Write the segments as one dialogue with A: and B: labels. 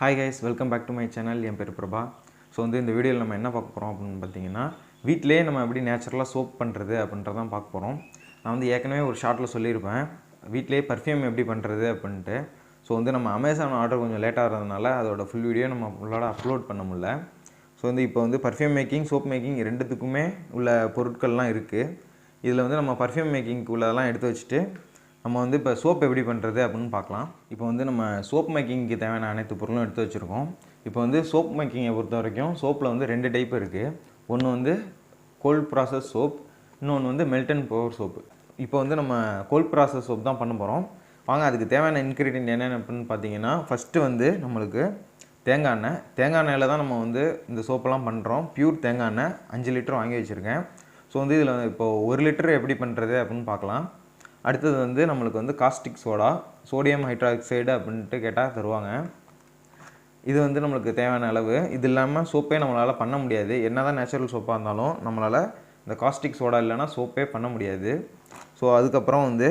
A: Hi guys welcome back to my channel என் பேர் Prabha. So வந்து இந்த வீடியோவில் நம்ம என்ன பார்க்க போகிறோம் அப்படின்னு பார்த்தீங்கன்னா வீட்டிலேயே நம்ம எப்படி நேச்சுரலாக சோப் பண்ணுறது அப்படின்றதான் பார்க்க போகிறோம் நான் வந்து ஏற்கனவே ஒரு ஷார்ட்டில் சொல்லியிருப்பேன். வீட்டிலேயே பர்ஃப்யூம் எப்படி பண்ணுறது அப்படின்ட்டு. ஸோ வந்து நம்ம அமேசான் ஆர்டர் கொஞ்சம் லேட்டாக இருந்ததுனால அதோட ஃபுல் வீடியோ நம்ம ஃபுல்லோட அப்லோட் பண்ண முடியல. ஸோ வந்து இப்போ வந்து பர்ஃப்யூம் மேக்கிங் சோப் மேக்கிங் ரெண்டுத்துக்குமே உள்ள பொருட்கள்லாம் இருக்குது இதில் வந்து நம்ம பர்ஃப்யூம் மேக்கிங்க்கு உள்ளதெல்லாம் எடுத்து வச்சுட்டு நம்ம வந்து இப்போ சோப் எப்படி பண்ணுறது அப்படின்னு பார்க்கலாம். இப்போ வந்து நம்ம சோப் மேக்கிங்க்கு தேவையான அனைத்து பொருளும் எடுத்து வச்சுருக்கோம். இப்போ வந்து சோப் மேக்கிங்கை பொறுத்த வரைக்கும் சோப்பில் வந்து ரெண்டு டைப் இருக்குது ஒன்று வந்து கோல்ட் ப்ராசஸ் சோப் இன்னொன்று வந்து மெல்ட் அண்ட் பவர் சோப்பு இப்போ வந்து நம்ம கோல்ட் ப்ராசஸ் சோப் தான் பண்ண போகிறோம் வாங்க அதுக்கு தேவையான இன்க்ரீடியன்ட் என்னென்ன அப்படின்னு பார்த்தீங்கன்னா ஃபஸ்ட்டு வந்து நம்மளுக்கு தேங்காய் எண்ணெய். தேங்காய் எண்ணெயில் தான் நம்ம வந்து இந்த சோப்பெல்லாம் பண்ணுறோம் பியூர் தேங்காய் எண்ணெய் அஞ்சு லிட்டர் வாங்கி வச்சுருக்கேன். ஸோ வந்து இதில் இப்போ ஒரு லிட்டர் எப்படி பண்ணுறது அப்படின்னு பார்க்கலாம். அடுத்தது வந்து நம்மளுக்கு வந்து காஸ்டிக் சோடா சோடியம் ஹைட்ராக்சைடு அப்படின்ட்டு கேட்டால் தருவாங்க. இது வந்து நம்மளுக்கு தேவையான அளவு. இது இல்லாமல் சோப்பே நம்மளால் பண்ண முடியாது. என்ன தான் நேச்சுரல் சோப்பாக இருந்தாலும் நம்மளால் இந்த காஸ்டிக் சோடா இல்லைன்னா சோப்பே பண்ண முடியாது. ஸோ அதுக்கப்புறம் வந்து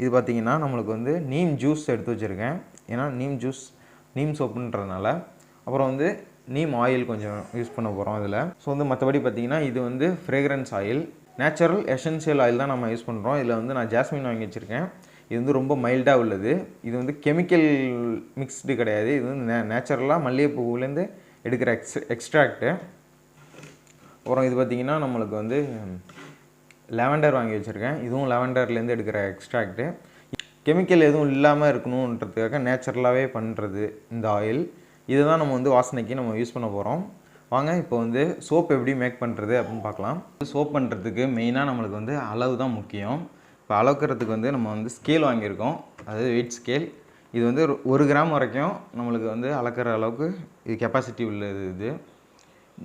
A: இது பார்த்திங்கன்னா நம்மளுக்கு வந்து நீம் ஜூஸ் எடுத்து வச்சுருக்கேன். ஏன்னா நீம் ஜூஸ் நீம் சோப்புன்றதுனால அப்புறம் வந்து நீம் ஆயில் கொஞ்சம் யூஸ் பண்ண போகிறோம் இதில். ஸோ வந்து மற்றபடி பார்த்திங்கன்னா இது வந்து fragrance oil natural essential oil தான் நம்ம யூஸ் பண்ணுறோம் இதில் வந்து நான் ஜாஸ்மின் வாங்கி வச்சுருக்கேன். இது வந்து ரொம்ப மைல்டாக உள்ளது. இது வந்து கெமிக்கல் மிக்ஸ்டு கிடையாது. இது வந்து நே நேச்சுரலாக மல்லிகைப்பூவிலேருந்து எடுக்கிற எக்ஸ் எக்ஸ்ட்ராக்ட்டு அப்புறம் இது பார்த்திங்கன்னா நம்மளுக்கு வந்து லெவண்டர் வாங்கி வச்சுருக்கேன். இதுவும் லெவண்டர்லேருந்து எடுக்கிற எக்ஸ்ட்ராக்டு கெமிக்கல் எதுவும் இல்லாமல் இருக்கணுன்றதுக்காக நேச்சுரலாகவே பண்ணுறது இந்த ஆயில் இதை தான் நம்ம வந்து வாசனைக்கு நம்ம யூஸ் பண்ண போகிறோம் வாங்க இப்போ வந்து சோப் எப்படி மேக் பண்ணுறது அப்படின்னு பார்க்கலாம். சோப் பண்ணுறதுக்கு மெயினாக நம்மளுக்கு வந்து அளவு தான் முக்கியம். இப்போ அளவுக்கிறதுக்கு வந்து நம்ம வந்து ஸ்கேல் வாங்கியிருக்கோம். அதாவது வெயிட் ஸ்கேல் இது வந்து ஒரு- ஒரு கிராம் வரைக்கும் நம்மளுக்கு வந்து அளக்கிற அளவுக்கு இது கெப்பாசிட்டி உள்ளது இது.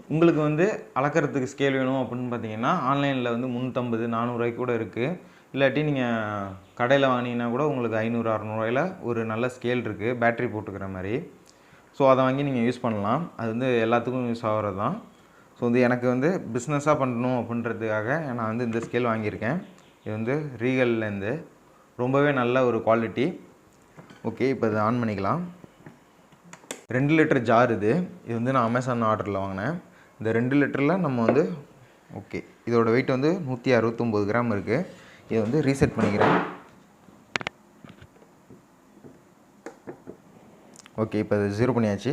A: உங்களுக்கு வந்து அளக்கிறதுக்கு ஸ்கேல் வேணும் அப்படின்னு பார்த்தீங்கன்னா ஆன்லைனில் வந்து முந்நூற்றம்பது நானூறுரூவாய்க்கு கூட இருக்குது இல்லாட்டி நீங்கள் கடையில் வாங்கினீங்கன்னா கூட உங்களுக்கு ஐநூறு அறநூறுவாயில் ஒரு நல்ல ஸ்கேல் இருக்குது பேட்டரி போட்டுக்கிற மாதிரி. ஸோ அதை வாங்கி நீங்கள் யூஸ் பண்ணலாம். அது வந்து எல்லாத்துக்கும் யூஸ் ஆகிறது தான். ஸோ வந்து எனக்கு வந்து பிஸ்னஸாக பண்ணணும் அப்படின்றதுக்காக நான் வந்து இந்த ஸ்கேல் வாங்கியிருக்கேன். இது வந்து ரீகல்லேருந்து ரொம்பவே நல்ல ஒரு குவாலிட்டி ஓகே இப்போ இதை ஆன் பண்ணிக்கலாம். ரெண்டு லிட்டர் ஜார் இது. இது வந்து நான் அமேசான் ஆர்டரில் வாங்கினேன். இந்த ரெண்டு லிட்டரில் நம்ம வந்து ஓகே இதோட வெயிட் வந்து நூற்றி அறுபத்தொம்போது கிராம் இருக்குது இதை வந்து ரீசெட் பண்ணிக்கிறேன். ஓகே இப்போ இது ஜீரோ பண்ணியாச்சு.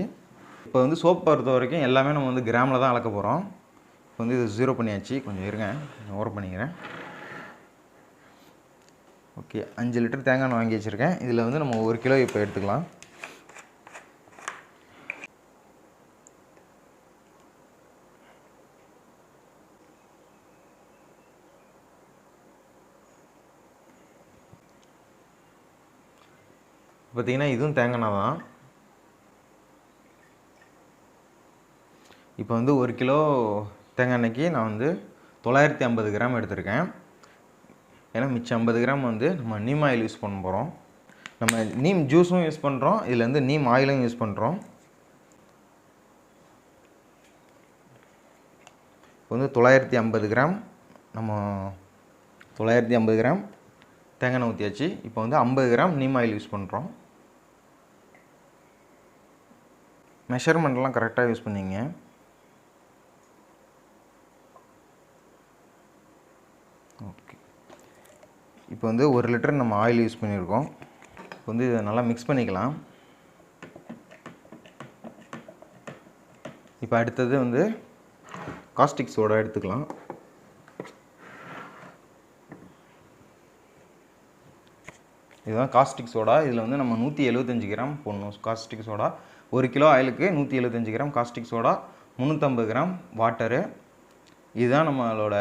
A: இப்போ வந்து சோப் பொறுத்த வரைக்கும் எல்லாமே நம்ம வந்து கிராமில் தான் அளக்க போகிறோம் இப்போ வந்து இது ஜீரோ பண்ணியாச்சு. கொஞ்சம் இருங்க கொஞ்சம் ஓர் பண்ணிக்கிறேன். ஓகே அஞ்சு லிட்டர் தேங்காய் எண்ணெய் வாங்கி வச்சுருக்கேன். இதில் வந்து நம்ம ஒரு கிலோ இப்போ எடுத்துக்கலாம். பார்த்தீங்கன்னா இதுவும் தேங்காய் எண்ணெய் தான். இப்போ வந்து ஒரு கிலோ தேங்காய் எண்ணெய்க்கு நான் வந்து தொள்ளாயிரத்தி ஐம்பது கிராம் எடுத்திருக்கேன். ஏன்னா மிச்சம் ஐம்பது கிராம் வந்து நம்ம நீம் ஆயில் யூஸ் பண்ண போகிறோம் நம்ம நீம் ஜூஸும் யூஸ் பண்ணுறோம் இதில் வந்து நீம் ஆயிலும் யூஸ் பண்ணுறோம் இப்போ வந்து தொள்ளாயிரத்தி ஐம்பது கிராம் நம்ம தொள்ளாயிரத்தி ஐம்பது கிராம் தேங்காய் எண்ணெய் ஊற்றியாச்சு இப்போ வந்து ஐம்பது கிராம் நீம் ஆயில் யூஸ் பண்ணுறோம் மெஷர்மெண்ட்லாம் கரெக்டாக யூஸ் பண்ணிங்க. இப்போ வந்து ஒரு லிட்டர் நம்ம ஆயில் யூஸ் பண்ணியிருக்கோம். இப்போ வந்து இதை நல்லா மிக்ஸ் பண்ணிக்கலாம். இப்போ அடுத்தது வந்து காஸ்டிக் சோடா எடுத்துக்கலாம். இதுதான் காஸ்டிக் சோடா இதில் வந்து நம்ம நூற்றி எழுபத்தஞ்சு கிராம் போடணும் காஸ்டிக் சோடா ஒரு கிலோ ஆயிலுக்கு நூற்றி எழுபத்தஞ்சு கிராம் காஸ்டிக் சோடா முந்நூற்றம்பது கிராம் வாட்டரு இதுதான் நம்மளோட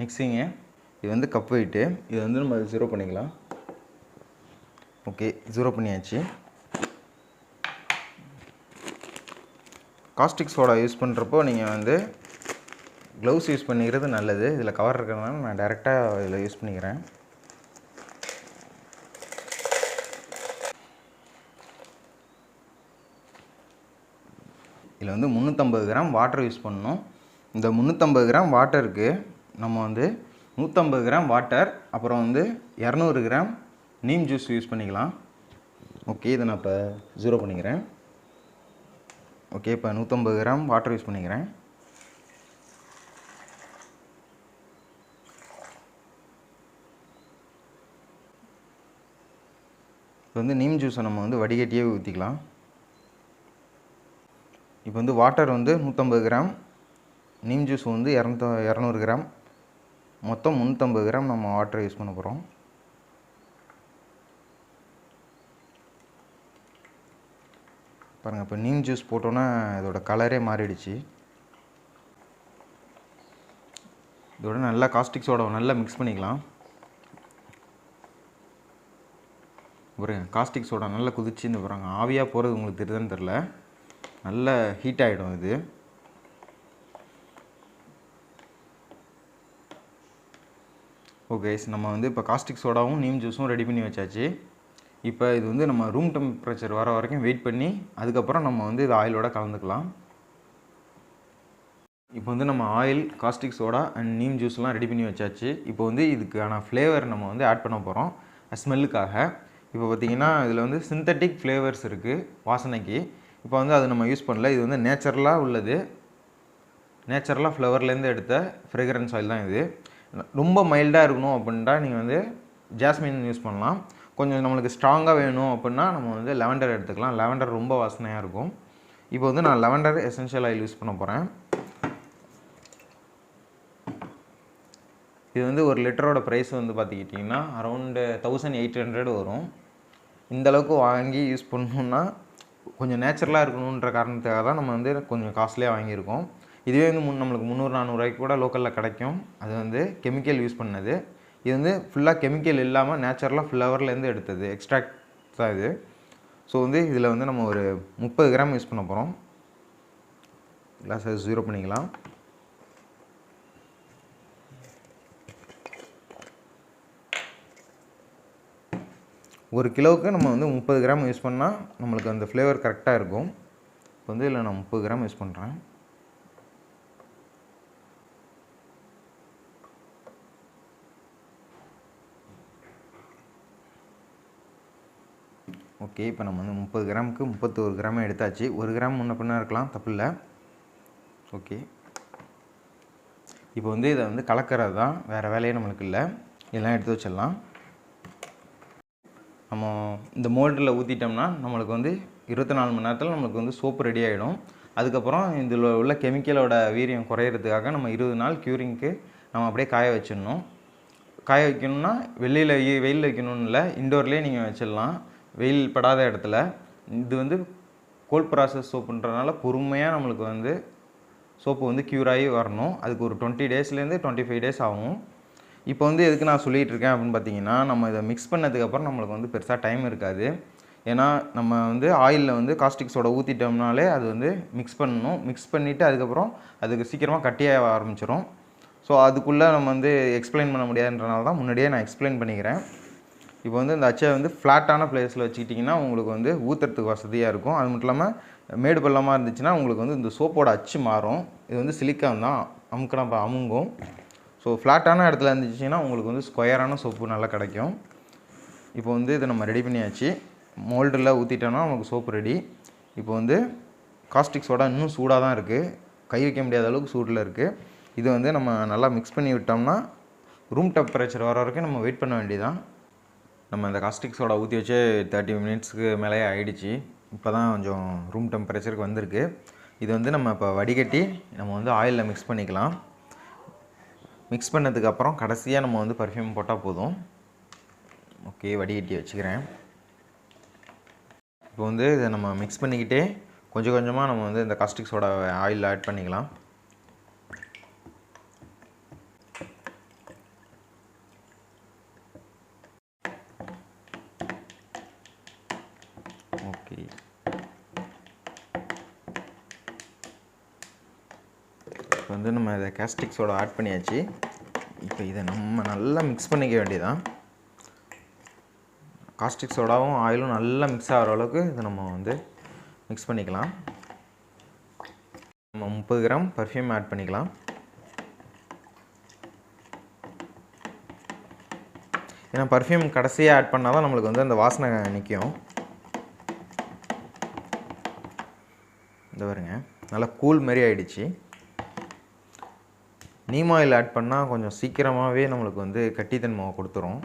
A: மிக்சிங்கு இது வந்து கப் வெயிட்டு இது வந்து நம்ம ஜீரோ பண்ணிக்கலாம். ஓகே ஜீரோ பண்ணியாச்சு. காஸ்டிக் சோடா யூஸ் பண்ணுறப்போ நீங்கள் வந்து க்ளவுஸ் யூஸ் பண்ணிக்கிறது நல்லது. இதில் கவர் இருக்கிறதுனால நான் டேரெக்டாக இதில் யூஸ் பண்ணிக்கிறேன். இதில் வந்து முந்நூற்றம்பது கிராம் வாட்டர் யூஸ் பண்ணணும். இந்த முந்நூற்றம்பது கிராம் வாட்டருக்கு நம்ம வந்து நூற்றம்பது கிராம் வாட்டர் அப்புறம் வந்து இரநூறு கிராம் நீம் ஜூஸ் யூஸ் பண்ணிக்கலாம். ஓகே இதை நான் இப்போ ஜீரோ பண்ணிக்கிறேன். ஓகே இப்போ நூற்றம்பது கிராம் வாட்டர் யூஸ் பண்ணிக்கிறேன். இப்போ வந்து நீம் ஜூஸை நம்ம வந்து வடிகட்டியே ஊற்றிக்கலாம் இப்போ வந்து வாட்டர் வந்து நூற்றம்பது கிராம் நீம் ஜூஸ் வந்து இரநூத்த இரநூறு கிராம் மொத்தம் முந்நூற்றம்பது கிராம் நம்ம வாட்டரை யூஸ் பண்ண போகிறோம் பாருங்கள் இப்போ நீம் ஜூஸ் போட்டோன்னா இதோட கலரே மாறிடுச்சு. இதோட நல்லா காஸ்டிக் சோடாவை நல்லா மிக்ஸ் பண்ணிக்கலாம். பாருங்க காஸ்டிக் சோடா நல்லா குதிச்சுன்னு இந்த பாருங்க ஆவியாக போகிறது உங்களுக்கு தெரியுதுன்னு தெரில நல்ல ஹீட் ஆகிடும் இது. ஓகே நம்ம வந்து இப்போ காஸ்டிக் சோடாவும் நீம் ஜூஸும் ரெடி பண்ணி வச்சாச்சு. இப்போ இது வந்து நம்ம ரூம் டெம்பரேச்சர் வர வரைக்கும் வெயிட் பண்ணி அதுக்கப்புறம் நம்ம வந்து இது ஆயிலோட கலந்துக்கலாம். இப்போ வந்து நம்ம oil caustic soda and neem ஜூஸ்லாம் ready பண்ணி வச்சாச்சு. இப்போ வந்து இதுக்கான ஃப்ளேவர் நம்ம வந்து ஆட் பண்ண போகிறோம் ஸ்மெல்லுக்காக இப்போ பார்த்தீங்கன்னா இதில் வந்து சிந்தட்டிக் ஃப்ளேவர்ஸ் இருக்குது வாசனைக்கு. இப்போ வந்து அது நம்ம யூஸ் பண்ணல. இது வந்து நேச்சுரலாக உள்ளது. நேச்சுரலாக ஃப்ளவர்லேருந்து எடுத்த ஃப்ரெக்ரன்ஸ் ஆயில் தான் இது. ரொம்ப மைல்டாக இருக்கணும் அப்படின்ட்டா நீங்கள் வந்து ஜாஸ்மின் யூஸ் பண்ணலாம். கொஞ்சம் நம்மளுக்கு ஸ்ட்ராங்காக வேணும் அப்படின்னா நம்ம வந்து லெவண்டர் எடுத்துக்கலாம். லெவண்டர் ரொம்ப வாசனையாக இருக்கும். இப்போ வந்து நான் லெவண்டர் எசென்ஷியல் ஆயில் யூஸ் பண்ண போகிறேன் இது வந்து ஒரு லிட்டரோட ப்ரைஸ் வந்து பார்த்துக்கிட்டிங்கன்னா அரௌண்டு தௌசண்ட் எயிட் ஹண்ட்ரட் வரும். இந்த அளவுக்கு வாங்கி யூஸ் பண்ணணுன்னா கொஞ்சம் நேச்சுரலாக இருக்கணுன்ற காரணத்துக்காக தான் நம்ம வந்து கொஞ்சம் காஸ்ட்லியாக வாங்கியிருக்கோம். இதுவே வந்து முன் நம்மளுக்கு முந்நூறு நானூறுரூவாய்க்கு கூட லோக்கலில் கிடைக்கும். அது வந்து கெமிக்கல் யூஸ் பண்ணது. இது வந்து ஃபுல்லாக கெமிக்கல் இல்லாமல் நேச்சுரலாக ஃப்ளவர்லேருந்து எடுத்தது. எக்ஸ்ட்ராக்ட் தான் இது. ஸோ வந்து இதில் வந்து நம்ம ஒரு முப்பது கிராம் யூஸ் பண்ண போகிறோம் கிளாஸை ஜீரோ பண்ணிக்கலாம். ஒரு கிலோவுக்கு நம்ம வந்து முப்பது கிராம் யூஸ் பண்ணால் நம்மளுக்கு அந்த ஃப்ளேவர் கரெக்டாக இருக்கும். இப்போ வந்து இதில் நான் முப்பது கிராம் யூஸ் பண்ணுறேன் ஓகே இப்போ நம்ம வந்து முப்பது கிராமுக்கு முப்பத்தோரு கிராம் எடுத்தாச்சு. ஒரு கிராம் முன்ன பின்ன இருக்கலாம் தப்பு இல்லை ஓகே. இப்போ வந்து இதை வந்து கலக்கிறது தான் வேறு வேலையே நம்மளுக்கு இல்லை. இதெல்லாம் எடுத்து வச்சிடலாம். நம்ம இந்த மோல்டில் ஊற்றிட்டோம்னா நம்மளுக்கு வந்து இருபத்தி நாலு மணி நேரத்தில் நம்மளுக்கு வந்து சோப்பு ரெடி ஆகிடும் அதுக்கப்புறம் இதில் உள்ள கெமிக்கலோட வீரியம் குறையிறதுக்காக நம்ம இருபது நாள் க்யூரிங்க்கு நம்ம அப்படியே காய வச்சிடணும். காய வைக்கணும்னா வெளியில் வெயிலில் வைக்கணும்னு இல்லை இண்டோர்லேயே நீங்கள் வச்சிடலாம். வெயில் படாத இடத்துல இது வந்து கோல்ட் ப்ராசஸ் சோப்புன்றனால பொறுமையாக நம்மளுக்கு வந்து சோப்பு வந்து க்யூர் ஆகி வரணும். அதுக்கு ஒரு டுவெண்ட்டி டேஸ்லேருந்து டுவெண்ட்டி ஃபைவ் டேஸ் ஆகும். இப்போ வந்து எதுக்கு நான் சொல்லிகிட்டு இருக்கேன் அப்படின்னு பார்த்தீங்கன்னா நம்ம இதை மிக்ஸ் பண்ணதுக்கப்புறம் நம்மளுக்கு வந்து பெருசாக டைம் இருக்காது. ஏன்னா நம்ம வந்து ஆயிலில் வந்து காஸ்டிக் சோடா ஊற்றிட்டோம்னாலே அது வந்து மிக்ஸ் பண்ணணும். மிக்ஸ் பண்ணிவிட்டு அதுக்கப்புறம் அதுக்கு சீக்கிரமாக கட்டியாக ஆரம்பிச்சிடும் ஸோ அதுக்குள்ளே நம்ம வந்து எக்ஸ்பிளைன் பண்ண முடியாதுன்றனால தான் முன்னாடியே நான் எக்ஸ்பிளைன் பண்ணிக்கிறேன். இப்போ வந்து இந்த அச்சை வந்து ஃப்ளாட்டான பிளேஸில் வச்சுக்கிட்டிங்கன்னா உங்களுக்கு வந்து ஊற்றுறதுக்கு வசதியாக இருக்கும். அது மட்டும் இல்லாமல் மேடு பள்ளமாக இருந்துச்சுன்னா உங்களுக்கு வந்து இந்த சோப்போட அச்சு மாறும். இது வந்து சிலிக்கான் தான். அமுக்கினா இப்போ அமுங்கும். ஸோ ஃப்ளாட்டான இடத்துல இருந்துச்சுன்னா உங்களுக்கு வந்து ஸ்கொயரான சோப்பு நல்லா கிடைக்கும். இப்போ வந்து இதை நம்ம ரெடி பண்ணியாச்சு. மோல்டில் ஊற்றிட்டோன்னா நமக்கு சோப்பு ரெடி இப்போ வந்து காஸ்டிக் சோடா இன்னும் சூடாக தான் இருக்குது கை வைக்க முடியாத அளவுக்கு சூடில் இருக்குது இது வந்து நம்ம நல்லா மிக்ஸ் பண்ணி விட்டோம்னா ரூம் டெம்பரேச்சர் வர வரைக்கும் நம்ம வெயிட் பண்ண வேண்டியதான் நம்ம இந்த காஸ்டிக் சோடா ஊற்றி வச்சு தேர்ட்டி மினிட்ஸ்க்கு மேலே ஆகிடுச்சு இப்போ தான் கொஞ்சம் ரூம் டெம்பரேச்சருக்கு வந்திருக்கு. இது வந்து நம்ம இப்போ வடிகட்டி நம்ம வந்து ஆயிலில் மிக்ஸ் பண்ணிக்கலாம். மிக்ஸ் பண்ணதுக்கப்புறம் கடைசியாக நம்ம வந்து பர்ஃப்யூம் போட்டால் போதும். ஓகே வடிகட்டி வச்சுக்கிறேன். இப்போ வந்து இதை நம்ம மிக்ஸ் பண்ணிக்கிட்டே கொஞ்சம் கொஞ்சமாக நம்ம வந்து இந்த காஸ்டிக் சோடா ஆயிலில் ஆட் பண்ணிக்கலாம். இப்போ வந்து நம்ம இதை கேஸ்டிக்ஸோட ஆட் பண்ணியாச்சு. இப்போ இதை நம்ம நல்லா மிக்ஸ் பண்ணிக்க வேண்டியதான் காஸ்டிக் சோடாவும் ஆயிலும் நல்லா மிக்ஸ் ஆகிற அளவுக்கு இதை நம்ம வந்து மிக்ஸ் பண்ணிக்கலாம். நம்ம முப்பது கிராம் பர்ஃப்யூம் ஆட் பண்ணிக்கலாம். ஏன்னா பர்ஃப்யூம் கடைசியாக ஆட் பண்ணால் தான் நம்மளுக்கு வந்து அந்த வாசனை நிற்கும் இந்த பாருங்க. நல்லா கூல் மாதிரி ஆகிடுச்சு நீம் ஆயில் ஆட் பண்ணால் கொஞ்சம் சீக்கிரமாகவே நம்மளுக்கு வந்து கட்டித்தன்மாவை கொடுத்துரும்.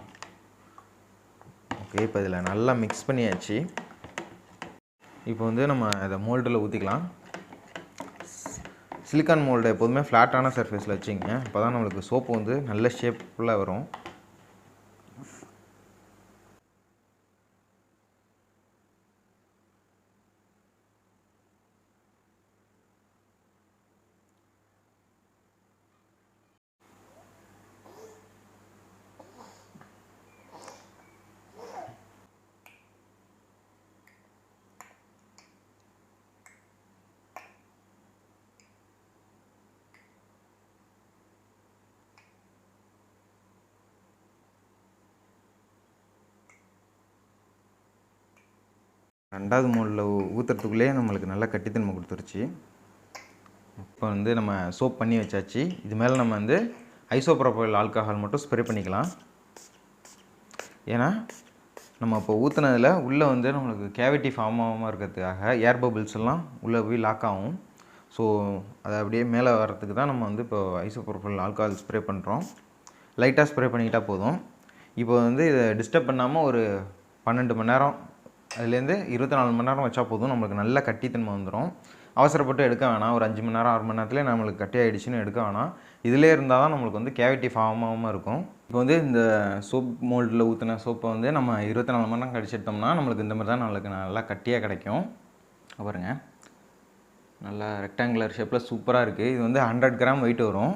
A: ஓகே இப்போ இதில் நல்லா மிக்ஸ் பண்ணியாச்சு. இப்போ வந்து நம்ம இதை மோல்டில் ஊற்றிக்கலாம் சிலிக்கான் மோல்டு எப்போதுமே ஃப்ளாட்டான சர்ஃபேஸில் வச்சுங்க அப்போ தான் நம்மளுக்கு சோப்பு வந்து நல்ல ஷேப்பில் வரும். ரெண்டாவது மோலில் ஊற்றுறதுக்குள்ளேயே நம்மளுக்கு நல்லா கட்டித்தன்மை கொடுத்துருச்சு. இப்போ வந்து நம்ம சோப் பண்ணி வச்சாச்சு. இது மேலே நம்ம வந்து ஐசோப்ரோபைல் ஆல்கஹால் மட்டும் ஸ்ப்ரே பண்ணிக்கலாம். ஏன்னா நம்ம இப்போ ஊற்றுனதில் உள்ளே வந்து நம்மளுக்கு கேவிட்டி ஃபார்ம் ஆகாமல் இருக்கிறதுக்காக ஏர் பபிள்ஸ் எல்லாம் உள்ளே போய் லாக் ஆகும். ஸோ அதை அப்படியே மேலே வர்றதுக்கு தான் நம்ம வந்து இப்போ ஐசோப்ரோபைல் ஆல்கஹால் ஸ்ப்ரே பண்ணுறோம் லைட்டாக ஸ்ப்ரே பண்ணிக்கிட்டால் போதும். இப்போ வந்து இதை டிஸ்டர்ப் பண்ணாமல் ஒரு பன்னெண்டு மணி நேரம் அதுலேருந்து இருபத்தி நாலு மணி நேரம் வச்சா போதும். நம்மளுக்கு நல்ல கட்டித்தன்மை வந்துடும் அவசரப்பட்டு எடுக்க வேணாம். ஒரு அஞ்சு மணி நேரம் ஆறு மணி நேரத்துலேயே நம்மளுக்கு கட்டி ஆகிடுச்சின்னு எடுக்க வேணாம். இதிலே இருந்தால் தான் நம்மளுக்கு வந்து கேவிட்டி ஃபார்ம் ஆகாமல் இருக்கும். இப்போ வந்து இந்த சோப் மோல்டில் ஊற்றின சோப்பை வந்து நம்ம இருபத்தி நாலு மணி நேரம் கடிச்சு எடுத்தோம்னா நம்மளுக்கு இந்த மாதிரி தான் நம்மளுக்கு நல்லா கட்டியாக கிடைக்கும். பாருங்க. நல்லா ரெக்டாங்குலர் ஷேப்பில் சூப்பராக இருக்குது இது வந்து ஹண்ட்ரட் கிராம் வெயிட் வரும்.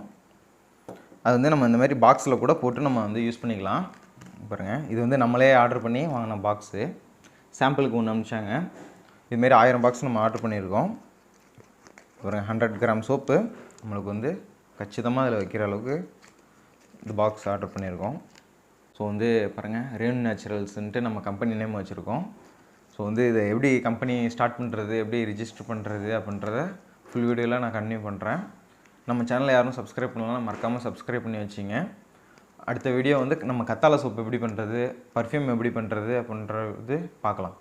A: அது வந்து நம்ம இந்த மாதிரி பாக்ஸில் கூட போட்டு நம்ம வந்து யூஸ் பண்ணிக்கலாம். பாருங்கள் இது வந்து நம்மளே ஆர்டர் பண்ணி வாங்கின பாக்ஸு சாம்பிளுக்கு ஒன்று அனுப்பிச்சாங்க. இதுமாரி ஆயிரம் பாக்ஸ் நம்ம ஆர்டர் பண்ணியிருக்கோம். ஒரு ஹண்ட்ரட் கிராம் சோப்பு நம்மளுக்கு வந்து கச்சிதமாக அதில் வைக்கிற அளவுக்கு இந்த பாக்ஸ் ஆர்டர் பண்ணியிருக்கோம். ஸோ வந்து பாருங்கள் ரேன் நேச்சுரல்ஸ்ன்ட்டு நம்ம கம்பெனி நேம் வச்சுருக்கோம். ஸோ வந்து இதை எப்படி கம்பெனி ஸ்டார்ட் பண்ணுறது எப்படி ரிஜிஸ்டர் பண்ணுறது அப்படின்றத ஃபுல் வீடியோலாம் நான் கண்டினியூ பண்ணுறேன் நம்ம சேனலை யாரும் சப்ஸ்கிரைப் பண்ணலாம் மறக்காமல் சப்ஸ்கிரைப் பண்ணி வச்சிங்க. அடுத்த வீடியோ வந்து நம்ம கத்தாழை சோப்பு எப்படி பண்ணுறது பர்ஃப்யூம் எப்படி பண்ணுறது அப்படின்றது பார்க்கலாம்.